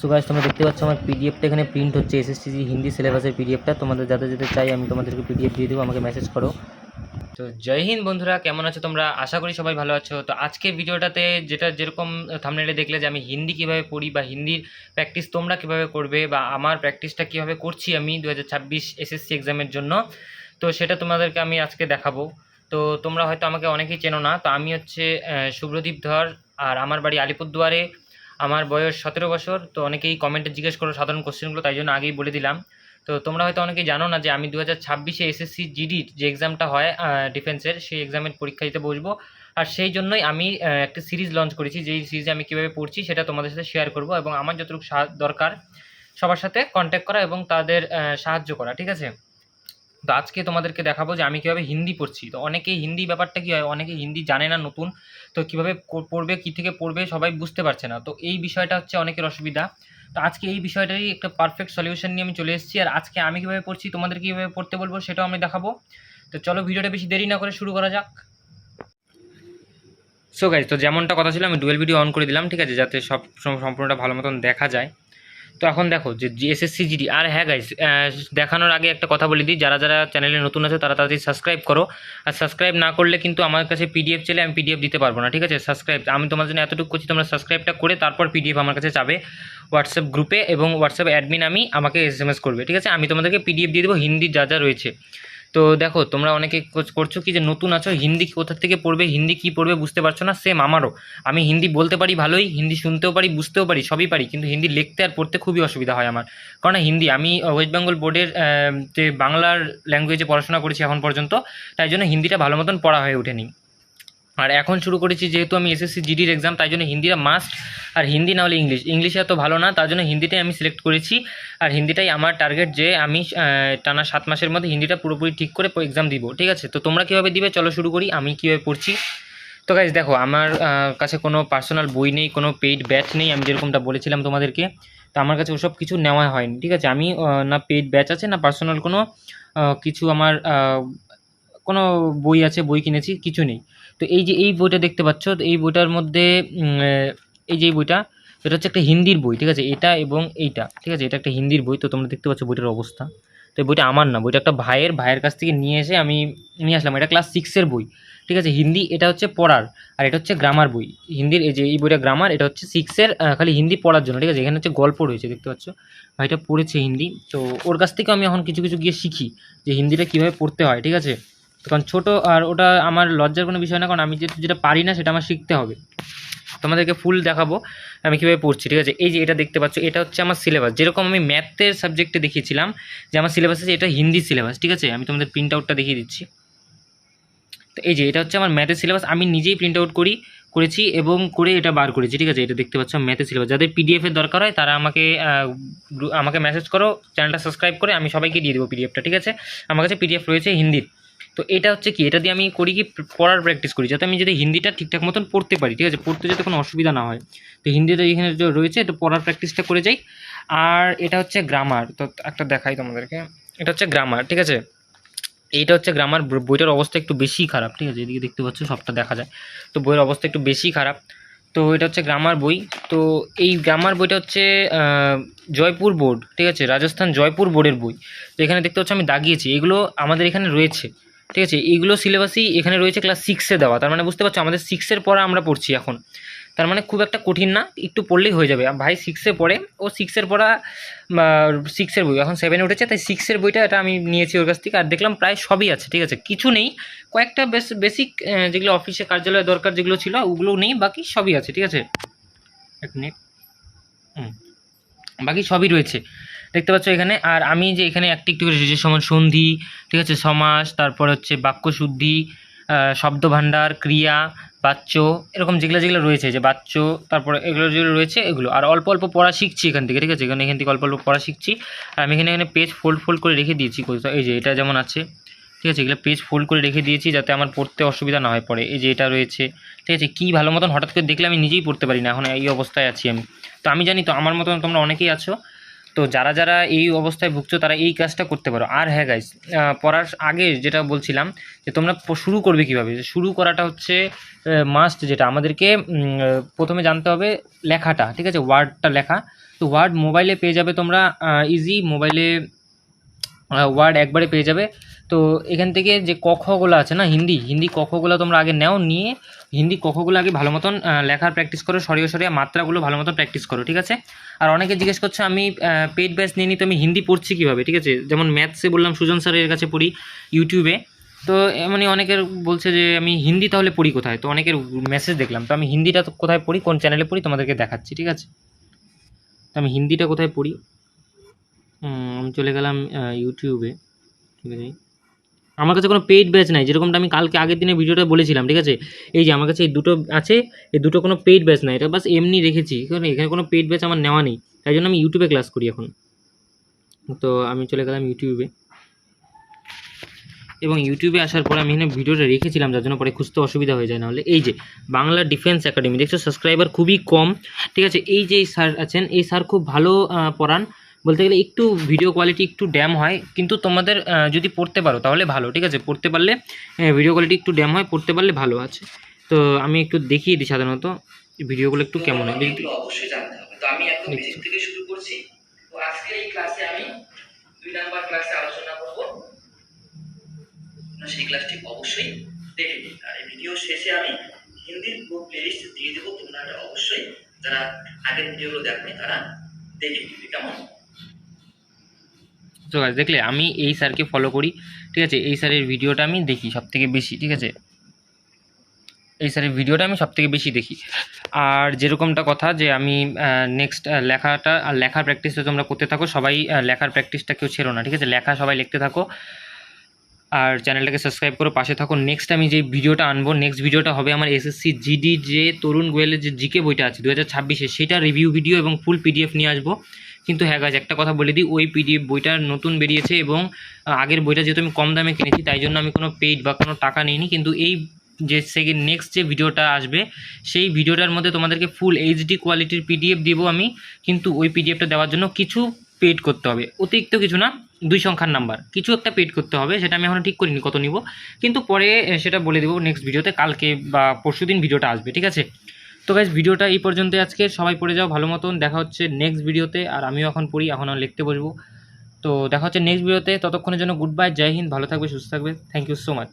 So guys তোমরা দেখতে পাচ্ছ আমার পিডিএফটা এখানে প্রিন্ট হচ্ছে এসএসসি হিন্দি সিলেবাসের পিডিএফটা তোমাদের যাদের যাদের চাই, আমি তোমাদেরকে পিডিএফ দিয়ে দেবো, আমাকে মেসেজ করো। তো জয় হিন্দ বন্ধুরা, কেমন আছো তোমরা? আশা করি সবাই ভালো আছো। তো আজকের ভিডিওটাতে যেটা যেরকম থামনেলে দেখলে যে আমি হিন্দি কীভাবে পড়ি বা হিন্দির প্র্যাকটিস তোমরা কীভাবে করবে বা আমার প্র্যাকটিসটা কীভাবে করছি আমি দু হাজার ছাব্বিশ এসএসসি এক্সামের জন্য, তো সেটা তোমাদেরকে আমি আজকে দেখাবো। তো তোমরা হয়তো আমাকে অনেকেই চেনো না, তো আমি হচ্ছে শুভ্রদীপ ধর আর আমার বাড়ি আলিপুরদুয়ারে। আমার বয়স সতেরো বছর, তো অনেকেই কমেন্টে জিজ্ঞেস করো সাধারণ কোশ্চেনগুলো তাই জন্য আগেই বলে দিলাম। তো তোমরা হয়তো অনেকেই জানো না যে আমি দু হাজার ছাব্বিশে এসএসসি জিডির যে এক্সামটা হয় ডিফেন্সের সেই এক্সামের পরীক্ষা দিতে বসবো। আর সেই জন্যই আমি একটা সিরিজ লঞ্চ করেছি, যেই সিরিজে আমি কীভাবে পড়ছি সেটা তোমাদের সাথে শেয়ার করব এবং আমার যতটুকু দরকার সবার সাথে কন্ট্যাক্ট করা এবং তাদের সাহায্য করা, ঠিক আছে? তো আজকে তোমাদেরকে দেখাবো যে আমি কীভাবে হিন্দি পড়ছি। তো অনেকেই হিন্দি ব্যাপারটা কী হয় অনেকে হিন্দি জানে না নতুন, তো কীভাবে পড়বে, কী থেকে পড়বে সবাই বুঝতে পারছে না। তো এই বিষয়টা হচ্ছে অনেকের অসুবিধা। তো আজকে এই বিষয়টারই একটা পারফেক্ট সলিউশন নিয়ে আমি চলে এসেছি। আর আজকে আমি কীভাবে পড়ছি, তোমাদের কীভাবে পড়তে বলব সেটাও আমি দেখাবো। তো চলো ভিডিওটা বেশি দেরি না করে শুরু করা যাক। সো গাইজ তো যেমনটা কথা ছিল, আমি ডুয়েল ভিডিও অন করে দিলাম, ঠিক আছে? যাতে সব সম- সম্পূর্ণটা ভালো মতন দেখা যায়। তো এখন দেখো যে এসএসসি জিডি আর হ্যাঁ গাইস দেখানোর আগে একটা কথা বলে দিই, যারা যারা চ্যানেলে নতুন আছে তারা তাড়াতাড়ি সাবস্ক্রাইব করো। আর সাবস্ক্রাইব না করলে কিন্তু আমার কাছে পিডিএফ চলে আমি পিডিএফ দিতে পারব না, ঠিক আছে? সাবস্ক্রাইব আমি তোমার জন্য এতটুকু করছি, তোমরা সাবস্ক্রাইবটা করে তারপর পিডিএফ আমার কাছে যাবে হোয়াটসঅ্যাপ গ্রুপে এবং হোয়াটসঅ্যাপ অ্যাডমিন আমি, আমাকে এস করবে, ঠিক আছে? আমি তোমাদেরকে পিডিএফ দিয়ে দেবো, হিন্দি যা যা রয়েছে। তো দেখো, তোমরা অনেকে করছ কি যে নতুন আছো, হিন্দি কোথা থেকে পড়বে, হিন্দি কি পড়বে বুঝতে পারছ না? সেম আমারও। আমি হিন্দি বলতে পারি ভালোই, হিন্দি শুনতেও পারি, বুঝতেও পারি, সবই পারি, কিন্তু হিন্দি লিখতে আর পড়তে খুবই অসুবিধা হয় আমার। কারণ হিন্দি, আমি ওয়েস্ট বেঙ্গল বোর্ডের যে বাংলার ল্যাঙ্গুয়েজে পড়াশোনা করেছি এখন পর্যন্ত, তাই জন্য হিন্দিটা ভালো মতন পড়া হয়ে ওঠেনি। আর এখন শুরু করেছি যেহেতু আমি এসএসসি জিডির এক্সাম তাই জন্য হিন্দিটা মাস্ট আর হিন্দি না হলে ইংলিশ ইংলিশে এত ভালো না, তার জন্য হিন্দিটাই আমি সিলেক্ট করেছি। আর হিন্দিটাই আমার টার্গেট যে আমি টানা সাত মাসের মধ্যে হিন্দিটা পুরোপুরি ঠিক করে এক্সাম দিব, ঠিক আছে? তো তোমরা কীভাবে দিবে? চলো শুরু করি, আমি কীভাবে পড়ছি। তো গাইজ দেখো, আমার কাছে কোনো পার্সোনাল বই নেই, কোনো পেইড ব্যাচ নেই, আমি যেরকমটা বলেছিলাম তোমাদেরকে। তো আমার কাছে ওসব কিছু নেওয়া হয়নি, ঠিক আছে? আমি না পেইড ব্যাচ আছে, না পার্সোনাল কোনো কিছু আমার কোনো বই আছে, বই কিনেছি, কিছু নেই। তো এই যে এই বইটা দেখতে পাচ্ছ, তো এই বইটার মধ্যে এই যে বইটা, এটা হচ্ছে একটা হিন্দির বই, ঠিক আছে? এটা এবং এইটা, ঠিক আছে? এটা একটা হিন্দির বই, তো তোমরা দেখতে পাচ্ছ বইটার অবস্থা। তো বইটা আমার না, বইটা একটা ভাইয়ের ভাইয়ের কাছ থেকে নিয়ে এসে আমি নিয়ে আসলাম। এটা ক্লাস সিক্সের বই, ঠিক আছে? হিন্দি, এটা হচ্ছে পড়ার, আর এটা হচ্ছে গ্রামার বই। হিন্দির, এই যে এই বইটা গ্রামার, এটা হচ্ছে সিক্সের খালি হিন্দি পড়ার জন্য, ঠিক আছে? এখানে হচ্ছে গল্প রয়েছে, দেখতে পাচ্ছ? ভাইটা পড়েছে হিন্দি, তো ওর কাছ থেকে আমি এখন কিছু কিছু গিয়ে শিখি, যে হিন্দিটা কীভাবে পড়তে হয়, ঠিক আছে? কারণ ছোটো আর ওটা আমার লজ্জার কোনো বিষয় না, কারণ আমি যেহেতু যেটা পারি না সেটা আমার শিখতে হবে। তোমাদেরকে ফুল দেখাবো, আমি কীভাবে পড়ছি, ঠিক আছে? এই যে এটা দেখতে পাচ্ছ, এটা হচ্ছে আমার সিলেবাস যেরকম আমি ম্যাথের সাবজেক্টে দেখিয়েছিলাম, যে আমার সিলেবাস আছে, এটা হিন্দি সিলেবাস ঠিক আছে? আমি তোমাদের প্রিন্ট আউটটা দেখিয়ে দিচ্ছি। তো এই যে, এটা হচ্ছে আমার ম্যাথের সিলেবাস আমি নিজেই প্রিন্ট আউট করি, করেছি এবং করে এটা বার করেছি, ঠিক আছে? এটা দেখতে পাচ্ছ ম্যাথের সিলেবাস যাদের পিডিএফের দরকার হয়, তারা আমাকে আমাকে মেসেজ করো চ্যানেলটা সাবস্ক্রাইব করে, আমি সবাইকে দিয়ে দেবো পিডিএফটা ঠিক আছে? আমার কাছে পিডিএফ রয়েছে হিন্দির। তো এটা হচ্ছে কি? এটা দিয়ে আমি করি কি, পড়ার প্র্যাকটিস করি, যাতে আমি যদি হিন্দিটা ঠিকঠাক মতন পড়তে পারি, ঠিক আছে? পড়তে যাতে কোনো অসুবিধা না হয়। তো হিন্দিতে এখানে রয়েছে, তো পড়ার প্র্যাকটিসটা করে যাই। আর এটা হচ্ছে গ্রামার তো একটা দেখাই তোমাদেরকে। এটা হচ্ছে গ্রামার ঠিক আছে? এইটা হচ্ছে গ্রামার বইটার অবস্থা একটু বেশি খারাপ, ঠিক আছে? এদিকে দেখতে পাচ্ছ, সবটা দেখা যায়। তো বইয়ের অবস্থা একটু বেশি খারাপ। তো এটা হচ্ছে গ্রামার বই। তো এই গ্রামার বইটা হচ্ছে জয়পুর বোর্ড, ঠিক আছে? রাজস্থান জয়পুর বোর্ডের বই। তো এখানে দেখতে পাচ্ছ, আমি দাগিয়েছি। এগুলো আমাদের এখানে রয়েছে। ঠিক আছে? এইগুলো সিলেবাসই এখানে রয়েছে ক্লাস সিক্সে দেওয়া। তার মানে বুঝতে পারছ? আমাদের সিক্সের পড়া আমরা পড়ছি এখন। তার মানে খুব একটা কঠিন না, একটু পড়লেই হয়ে যাবে। ভাই সিক্সে পড়ে, ও সিক্সের পড়া সিক্সের বই। এখন সেভেনে উঠেছে, তাই সিক্সের বইটা এটা আমি নিয়েছি ওর কাছ থেকে। আর দেখলাম প্রায় সবই আছে, ঠিক আছে? কিছু নেই। কয়েকটা বেশ বেসিক যেগুলো অফিসে কার্যালয়ে দরকার যেগুলো ছিল, ওগুলো নেই। বাকি সবই আছে, ঠিক আছে? এক মিনিট বাকি সবই রয়েছে। দেখতে পাচ্ছ এখানে? আর আমি যে এখানে একটি একটু করে যে সমান সন্ধি ঠিক আছে? সমাস তারপর হচ্ছে বাক্যশুদ্ধি আহ, শব্দভাণ্ডার ক্রিয়া বাচ্য এরকম যেগুলো যেগুলো রয়েছে যে বাচ্য তারপরে এগুলো যেগুলো রয়েছে এগুলো। আর অল্প অল্প পড়া শিখছি এখান থেকে ঠিক আছে? এখানে এখান থেকে অল্প অল্প পড়া শিখছি। আর আমি এখানে এখানে পেজ ফোল্ড ফোল্ড করে রেখে দিয়েছি এই যে এটা যেমন আছে ঠিক আছে? এগুলো পেজ ফোল্ড করে রেখে দিয়েছি যাতে আমার পড়তে অসুবিধা না হয় পড়ে। এই যে এটা রয়েছে ঠিক আছে? কী ভালো মতন হঠাৎ করে দেখলে আমি নিজেই পড়তে পারি না। এখন এই অবস্থায় আছি আমি। তো আমি জানি তো আমার মতন তোমরা অনেকেই আছো। তো যারা যারা এই অবস্থায় ভুগছো, তারা এই কাজটা করতে পারো। আর হ্যাঁ গাইস পড়ার আগে যেটা বলছিলাম যে তোমরা শুরু করবে কীভাবে? শুরু করাটা হচ্ছে মাস্ট যেটা। আমাদেরকে প্রথমে জানতে হবে লেখাটা, ঠিক আছে? ওয়ার্ডটা লেখা। তো ওয়ার্ড মোবাইলে পেয়ে যাবে তোমরা ইজি মোবাইলে ওয়ার্ড একবারে পেয়ে যাবে। তো এখান থেকে যে কখগুলো আছে না, হিন্দি হিন্দি কখগুলো তোমরা আগে নাও, নিয়ে হিন্দি কখগুলো আগে ভালো মতন লেখার প্র্যাকটিস করো, সরিয়ে সরিয়ে মাত্রাগুলো ভালো মতন প্র্যাকটিস করো, ঠিক আছে? আর অনেকে জিজ্ঞেস করছে, আমি পেইড ব্যাচ নিয়ে নিই তো আমি হিন্দি পড়ছি কীভাবে, ঠিক আছে? যেমন ম্যাথসে বললাম, সুজন স্যারের কাছে পড়ি ইউটিউবে তো এমনই অনেকের বলছে যে, আমি হিন্দি তাহলে পড়ি কোথায়? তো অনেকের মেসেজ দেখলাম, তো আমি হিন্দিটা কোথায় পড়ি, কোন চ্যানেলে পড়ি তোমাদেরকে দেখাচ্ছি, ঠিক আছে? তো আমি হিন্দিটা কোথায় পড়ি? আমি চলে গেলাম ইউটিউবে ঠিক আছে? আমার কাছে কোনো পেইড ব্যাচ নাই, যেরকমটা আমি কালকে আগের দিনে ভিডিওটা বলেছিলাম, ঠিক আছে? এই যে আমার কাছে এই দুটো আছে, এই দুটো কোনো পেইড ব্যাচ নাই, এটা বাস এমনি রেখেছি কারণ এখানে কোনো পেইড ব্যাচ আমার নেওয়া নেই, তাই জন্য আমি ইউটিউবে ক্লাস করি এখন। তো আমি চলে গেলাম ইউটিউবে এবং ইউটিউবে আসার পরে আমি এখানে ভিডিওটা রেখেছিলাম, যার জন্য পরে খুঁজতে অসুবিধা হয়ে যায়, নাহলে এই যে বাংলা ডিফেন্স একাডেমি দেখছ? সাবস্ক্রাইবার খুবই কম, ঠিক আছে? এই যে স্যার আছেন, এই স্যার খুব ভালো পড়ান। বলতে গেলে একটু ভিডিও কোয়ালিটি একটু ড্যাম হয় কিন্তু তোমাদের যদি পড়তে পারো তাহলে ভালো ঠিক আছে? পড়তে পারলে ভিডিও কোয়ালিটি একটু ড্যাম হয় পড়তে পারলে ভালো আছে। তো আমি একটু দেখিয়ে দিই সাধারণত ভিডিওগুলো একটু কেমন হয়। দেখি অবশ্যই জানতে হবে। তো আমি একদম বেসিক থেকে শুরু করছি। তো আজকে এই ক্লাসে আমি দুই নাম্বার ক্লাসে আলোচনা করব। সেই ক্লাসটি অবশ্যই দেখে নিন আর এই ভিডিও শেষে আমি হিন্দির পুরো প্লেলিস্ট দিয়ে দেবো। তোমরা অবশ্যই যারা আগের ভিডিওগুলো দেখনি তারা দেখে নিবে কেমন তো গাছ দেখলে আমি এই স্যারকে ফলো করি, ঠিক আছে? এই স্যারের ভিডিওটা আমি দেখি সব থেকে বেশি, ঠিক আছে? এই স্যারের ভিডিওটা আমি সব থেকে বেশি দেখি। আর যেরকমটা কথা যে আমি নেক্সট লেখাটা, আর লেখার প্র্যাকটিসটা তোমরা করতে থাকো, সবাই লেখার প্র্যাকটিসটা কেউ ছেড়ো না, ঠিক আছে? লেখা সবাই লিখতে থাকো। আর চ্যানেলটাকে সাবস্ক্রাইব করো, পাশে থাকো। নেক্সট আমি যে ভিডিওটা আনব নেক্সট ভিডিওটা হবে আমার এসএসসি জিডি যে তরুণ গোয়েলের যে জিকে বইটা আছে দু হাজার ছাব্বিশে, সেটা রিভিউ ভিডিও এবং ফুল পিডিএফ নিয়ে আসব। কিন্তু হ্যাঁ গাছ একটা কথা বলে দিই, ওই পিডিএফ বইটা নতুন বেরিয়েছে এবং আগের বইটা যেহেতু আমি কম দামে কিনেছি, তাই জন্য আমি কোনো পেইড বা কোনো টাকা নিইনি, কিন্তু এই যে সেকেন্ড নেক্সট যে ভিডিওটা আসবে, সেই ভিডিওটার মধ্যে তোমাদেরকে ফুল এইচডি কোয়ালিটির পিডিএফ দেবো আমি, কিন্তু ওই পিডিএফটা দেওয়ার জন্য কিছু পেড করতে হবে। অতিরিক্ত কিছু না, দুই সংখ্যার নাম্বার কিছু একটা পেড করতে হবে, সেটা আমি এখনও ঠিক করিনি কত নিব, কিন্তু পরে সেটা বলে দেবো নেক্সট ভিডিওতে কালকে বা পরশুদিন ভিডিওটা আসবে, ঠিক আছে? তো গাইজ ভিডিওটা এই পর্যন্ত আজকে। সবাই পড়ে যাও, ভালো মতন। দেখা হচ্ছে নেক্সট ভিডিওতে আর আমিও এখন পড়ি, এখন লিখতে বসবো। তো দেখা হচ্ছে নেক্সট ভিডিওতে ততক্ষণের জন্য গুড বাই জয় হিন্দ, ভালো থাকবে, সুস্থ থাকবে। Thank you so much